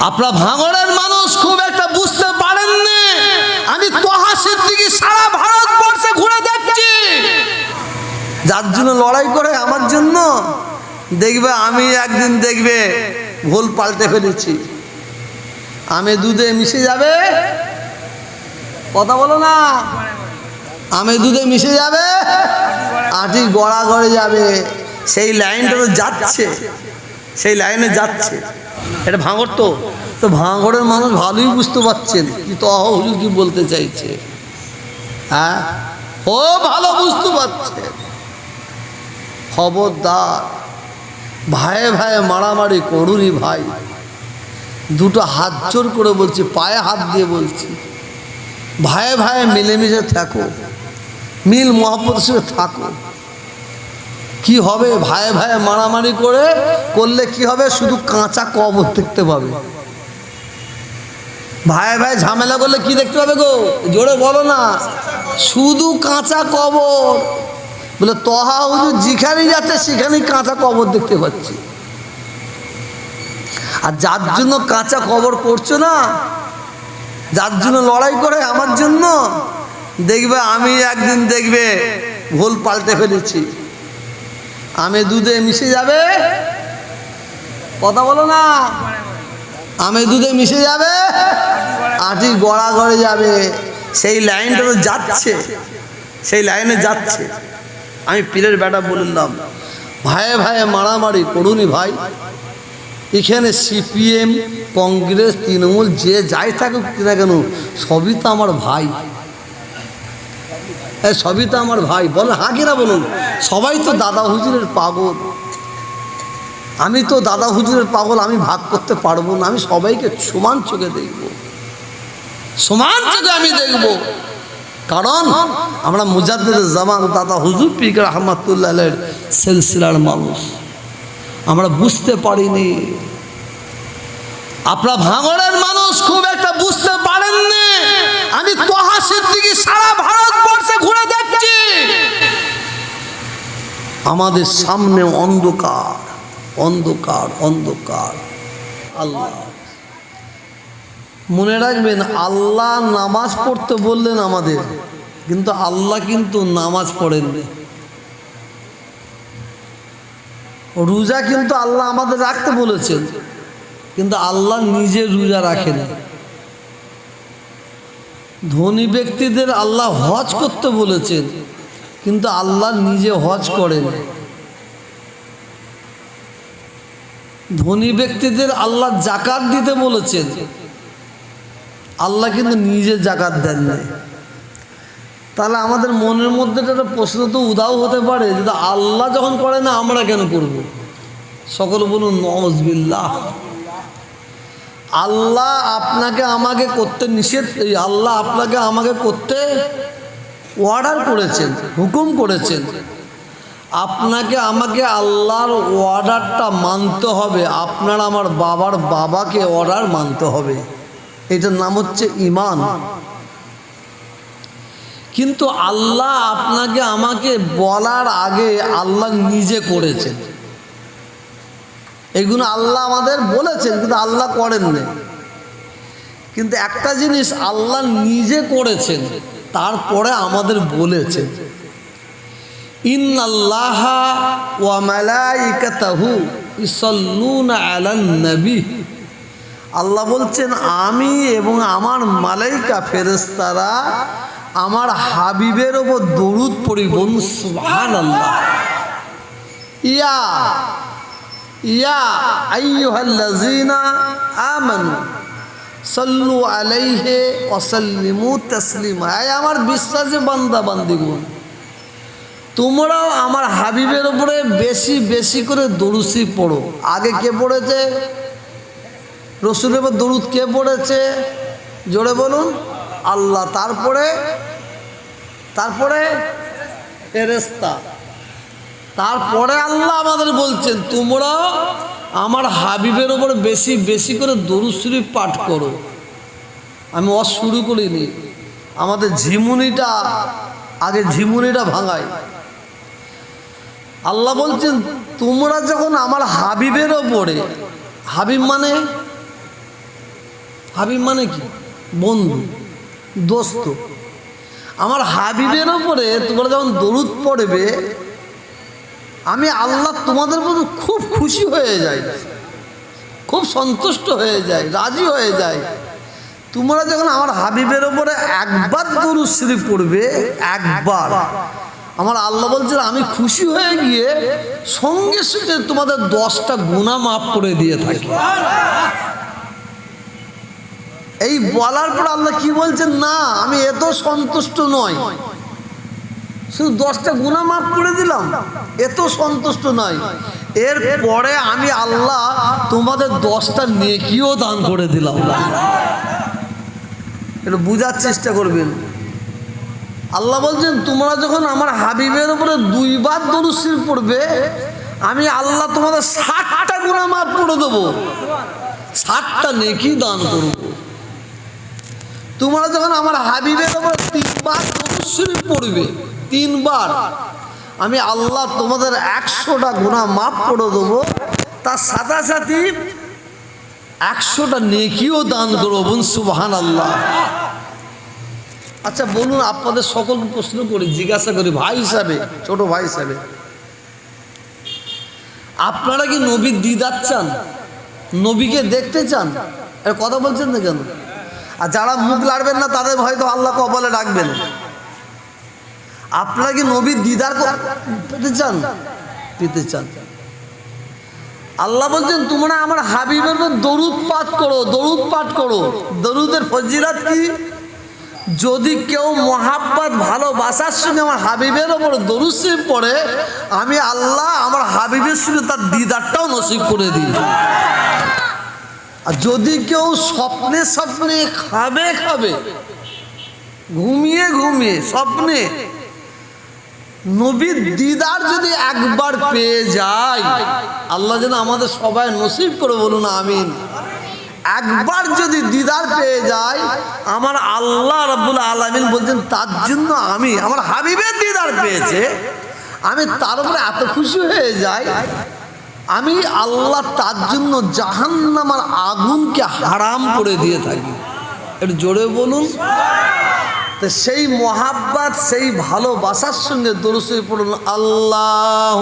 আপনার ভাঙড়ের মানুষ খুব একটা বুঝতে পারেননি। আমি তোহা সিদ্দিকি সারা ভারতবর্ষে ঘুরে দেখছি। যার জন্য লড়াই করে আমার জন্য, দেখবে আমি একদিন দেখবে ভুল পাল্টে ফেলেছি। আমি দুধে মিশে যাবে। কথা বলো না। আমি দুধে মিশে যাবে। আটি গড়া গড়ে যাবে। সেই লাইনটা তো যাচ্ছে। সেই লাইনে যাচ্ছে। এটা ভাঙর তো। তো ভাঙরের মানুষ ভালোই বুঝতে পারছেন কি তো হুজুর কি বলতে চাইছে? হ্যাঁ? ও ভালো বুঝতে পারছে। খবরদার ভাইয়ে ভাইয়ে মারামারি করুনি ভাই। দুটো হাত জোর করে বলছি, পায়ে হাত দিয়ে বলছি। ভাইয়ে ভাইয়ে মিলেমিশে থাকো। মিল সঙ্গে থাকো। কি হবে? ভাইয়ে ভাইয়ে মারামারি করে করলে কি হবে? শুধু কাঁচা কবর দেখতে পাবে। ভাইয়ে ভাই ঝামেলা করলে কি দেখতে পাবে গো? জোরে বলো না। শুধু কাঁচা কবর। বলে, তহা হুজুর যেখানেই যাচ্ছে, সেখানেই কাঁচা কবর দেখতে পাচ্ছি। আর যার জন্য কাঁচা কবর করছ না, যার জন্য লড়াই করে আমার জন্য, দেখবে আমি একদিন দেখবে ভুল পাল্টে ফেলেছি। আমি দুধে মিশে যাবে? কথা বলো না। আমি দুধে মিশে যাবে? আটি গড়া গড়ে যাবে। সেই লাইনটা তো যাচ্ছে। সেই লাইনে যাচ্ছে। আমি পীরের বেটা বললাম ভাইয়ে ভাইয়ে মারামারি করুনি ভাই। এখানে সিপিএম, কংগ্রেস, তৃণমূল যে যাই থাকুক না কেন, সবই তো আমার ভাই। এ, সবই তো আমার ভাই। বলেন হাকিরা বলুন? সবাই তো দাদা হুজুরের পাগল। আমি তো দাদা হুজুরের পাগল, আমি ভাগ করতে পারব না। আমি সবাইকে সমান চোখে দেখব। সমান চোখে আমি দেখব। কারণ আমরা মুজাদ্দের জামান, দাদা হুজুর পিক রহমতুল্লাহ সিলসিলার মানুষ। আমরা বুঝতে পারিনি। আপনার ভাঙড়ের মানুষ খুব একটা বুঝতে পারেননি। আমি তোহা সিদ্দিকি সারা ভারতবর্ষে ঘুরে দেখছি। আমাদের সামনে অন্ধকার অন্ধকার অন্ধকার। আল্লাহ। মনে রাখবেন, আল্লাহ নামাজ পড়তে বললেন আমাদের, কিন্তু আল্লাহ কিন্তু নামাজ পড়েননি। রোজা কিন্তু আল্লাহ আমাদের রাখতে বলেছেন, কিন্তু আল্লাহ নিজে রোজা রাখেন ধনী ব্যক্তিদের আল্লাহ হজ করতে বলেছেন, কিন্তু আল্লাহ নিজে হজ করেন। ধনী ব্যক্তিদের আল্লাহ জাকাত দিতে বলেছেন, আল্লাহ কিন্তু নিজে জাকাত দেন নাই। তাহলে আমাদের মনের মধ্যে একটা প্রশ্ন তো উদাও হতে পারে, যে আল্লাহ যখন করে না, আমরা কেন করব? সকল বলুন নজবিল্লাহ আল্লাহ আপনাকে আমাকে করতে নিষেধ আল্লাহ আপনাকে আমাকে করতে অর্ডার করেছেন, হুকুম করেছেন। আপনাকে, আমাকে আল্লাহর অর্ডারটা মানতে হবে। আপনার আমার বাবার বাবাকে অর্ডার মানতে হবে। এটার নাম হচ্ছে ইমান কিন্তু আল্লাহ আপনাকে আমাকে বলার আগে আল্লাহ নিজে করেছেন। এগুলো আল্লাহ আমাদের বলেছেন, কিন্তু আল্লাহ করেন করেননি। কিন্তু একটা জিনিস আল্লাহ নিজে করেছেন, তারপরে আমাদের বলেছেন। ইসাল্লুনা আলান নবী। আল্লাহ বলছেন, আমি এবং আমার মালাইকা ফেরেস্তারা আমার হাবিবের ওপর দরুদ পড়ি সুবহান আল্লাহ ইয়া ইয়া আমার বিশ্বাসী বান্দা, বান্দিগণ, তোমরাও আমার হাবিবের উপরে বেশি বেশি করে দরুসি পড়ো। আগে কে পড়েছে? রসুলের দরুদ কে পড়েছে? জোরে বলুন, আল্লাহ। তারপরে তারপরে ফেরেস্তা তারপরে আল্লাহ আমাদের বলছেন, তোমরা আমার হাবিবের ওপর বেশি বেশি করে দরুদ শরীফ পাঠ করো। আমি অ শুরু করিনি। আমাদের ঝিমুনিটা, আগে ঝিমুনিটা ভাঙাই। আল্লাহ বলছেন, তোমরা যখন আমার হাবিবের ওপরে হাবিব মানে হাবিব মানে কি? বন্ধু, দোস্ত। আমার হাবিবের ওপরে তোমরা যখন দরুদ পড়বে আমি আল্লাহ তোমাদের প্রতি খুব খুশি হয়ে যাই। খুব সন্তুষ্ট হয়ে যায় রাজি হয়ে যায় তোমরা যখন আমার হাবিবের ওপরে একবার দরুদ শরীফ পড়বে, একবার। আমার আল্লাহ বলছেন আমি খুশি হয়ে গিয়ে সঙ্গে সঙ্গে তোমাদের দশটা গুণা মাফ করে দিয়ে থাকি। এই বলার পর আল্লাহ কি বলছেন, না, আমি এত সন্তুষ্ট নয় শুধু দশটা গুণা মাফ করে দিলাম। এত সন্তুষ্ট নয়। এর পরে আমি আল্লাহ তোমাদের দশটা নেকিও দান করে দিলাম। এটা বোঝার চেষ্টা করবেন। আল্লাহ বলছেন, তোমরা যখন আমার হাবিবের উপরে দুইবার দরুশির পড়বে, আমি আল্লাহ তোমাদের ষাটটা গুণা মাফ করে দেবো। ষাটটা নেকি দান করব। তোমরা যখন আমার হাবিবের উপরে তিনবার দরুশির পড়বে তিনবার। আমি আল্লাহ তোমাদের একশোটা গুণা মাফ করে দেবো, তার সাথে সাথে একশোটা নেকিও দান করব বোন সুবাহান আল্লাহ আচ্ছা বলুন, আপনাদের সকল প্রশ্ন করি জিজ্ঞাসা করি, ভাই হিসাবে, ছোট ভাই হিসাবে। আপনারা কি নবীর দিদার চান? নবীকে দেখতে চান? কথা বলছেন না কেন? আর যারা মুখ লাড়বেন না, তাদের হয়তো আল্লাহ কপালে ডাকবেন আপনারা কি নবীর দিদার পেতে চান? পেতে চান। আল্লাহ বলছেন, তোমরা আমার হাবিবের দরুদ পাঠ করো, দরুদ পাঠ করো। দরুদের ফজিরাত কি? যদি কেউ মহাব্বত, ভালোবাসার সঙ্গে আমার হাবিবের ওপর দরুদ পড়ে, আমি আল্লাহ আমার হাবিবের সঙ্গে তার দিদারটাও নসিব করে দিই। আর যদি কেউ স্বপ্নে স্বপ্নে খাবে খাবে। ঘুমিয়ে ঘুমিয়ে, স্বপ্নে নবীর দিদার যদি একবার পেয়ে যায়, আল্লাহ যেন আমাদের সবাই নসিব করে বলুন, আমিন। একবার যদি দিদার পেয়ে যায়, আমার আল্লাহ রব্বুল আলমিন বলছেন, তার জন্য আমি, আমার হাবিবের দিদার পেয়েছে, আমি তার উপরে এত খুশি হয়ে যাই, আমি আল্লাহ তার জন্য জাহান্নামার আগুনকে হারাম করে দিয়ে থাকি। একটু জোরে বলুন। তো সেই মহাব্বাত সেই ভালোবাসার সঙ্গে দরুসে পড়ুন আল্লাহ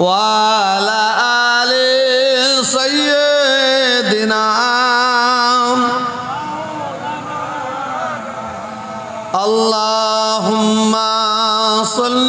ওয়ালা আলে সৈয়দিনা اللهم صل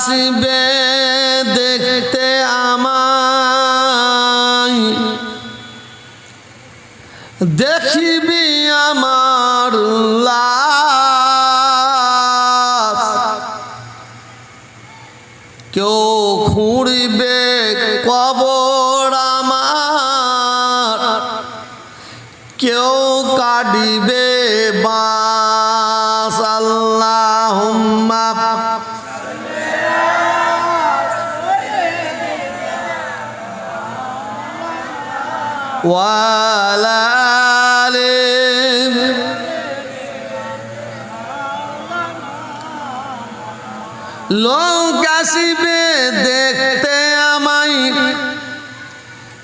আসিবে দেখতে আমায়। দেখিবি আমার কেউ খুঁড়িবে কবর আমার। কেউ কাটিবে ওয়ালালিম। লোক আসিবে দেখতে আমায়।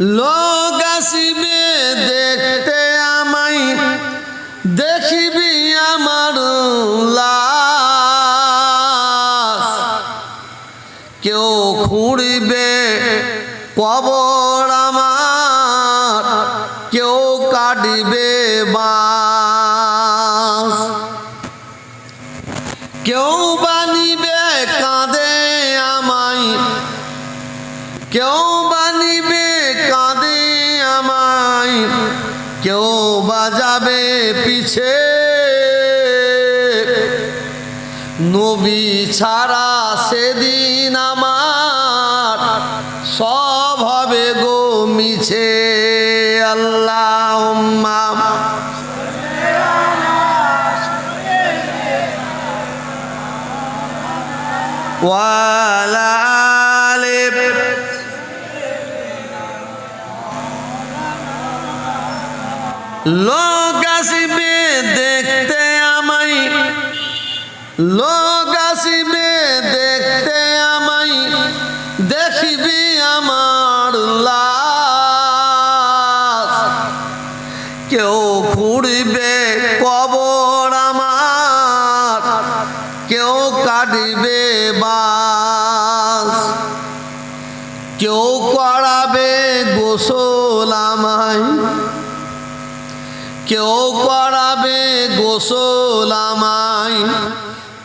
লোক আসিবে দেখতে আমায়। দেখিবি আমার কেউ খুঁড়িবে কবর পিছে। নবী ছাড়া সেদিন আমার সব হবে গো মিছে। আল্লাহ ওয়ালা লোক আসিবে দেখতে আমায়। লোক আসিবে দেখতে আমায়, দেখিবি আমার লাশ। কেউ খুঁড়বে কবর আমার, কেউ কাটবে বাস। কেউ করাবে গোসল কেউ করাবে গোসল আমায়,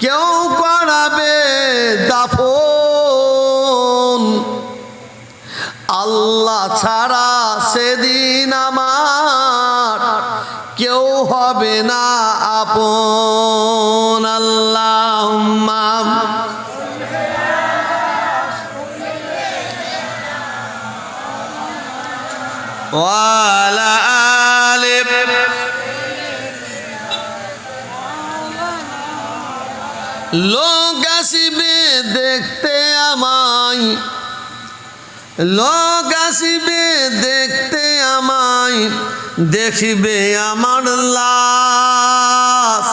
কেউ করাবে দাফন। আল্লাহ ছাড়া সেদিন আমার কেউ হবে না আপন। আল্লাহ ওয়ালা লোক আসিবে দেখতে আমায়। লোক আসিবে দেখতে আমায়, দেখিবে আমার লাশ।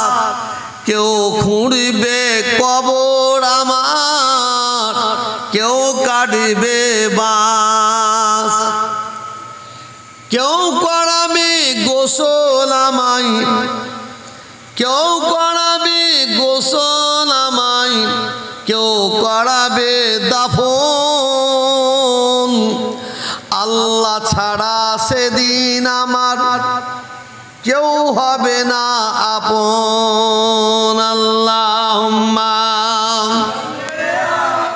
কেউ খুঁড়বে কবর আমার, কেউ কাটবে বাঁশ কেউ করাবে গোসল আমায় সেদিন আমার কেউ হবে না আপন আল্লাহ।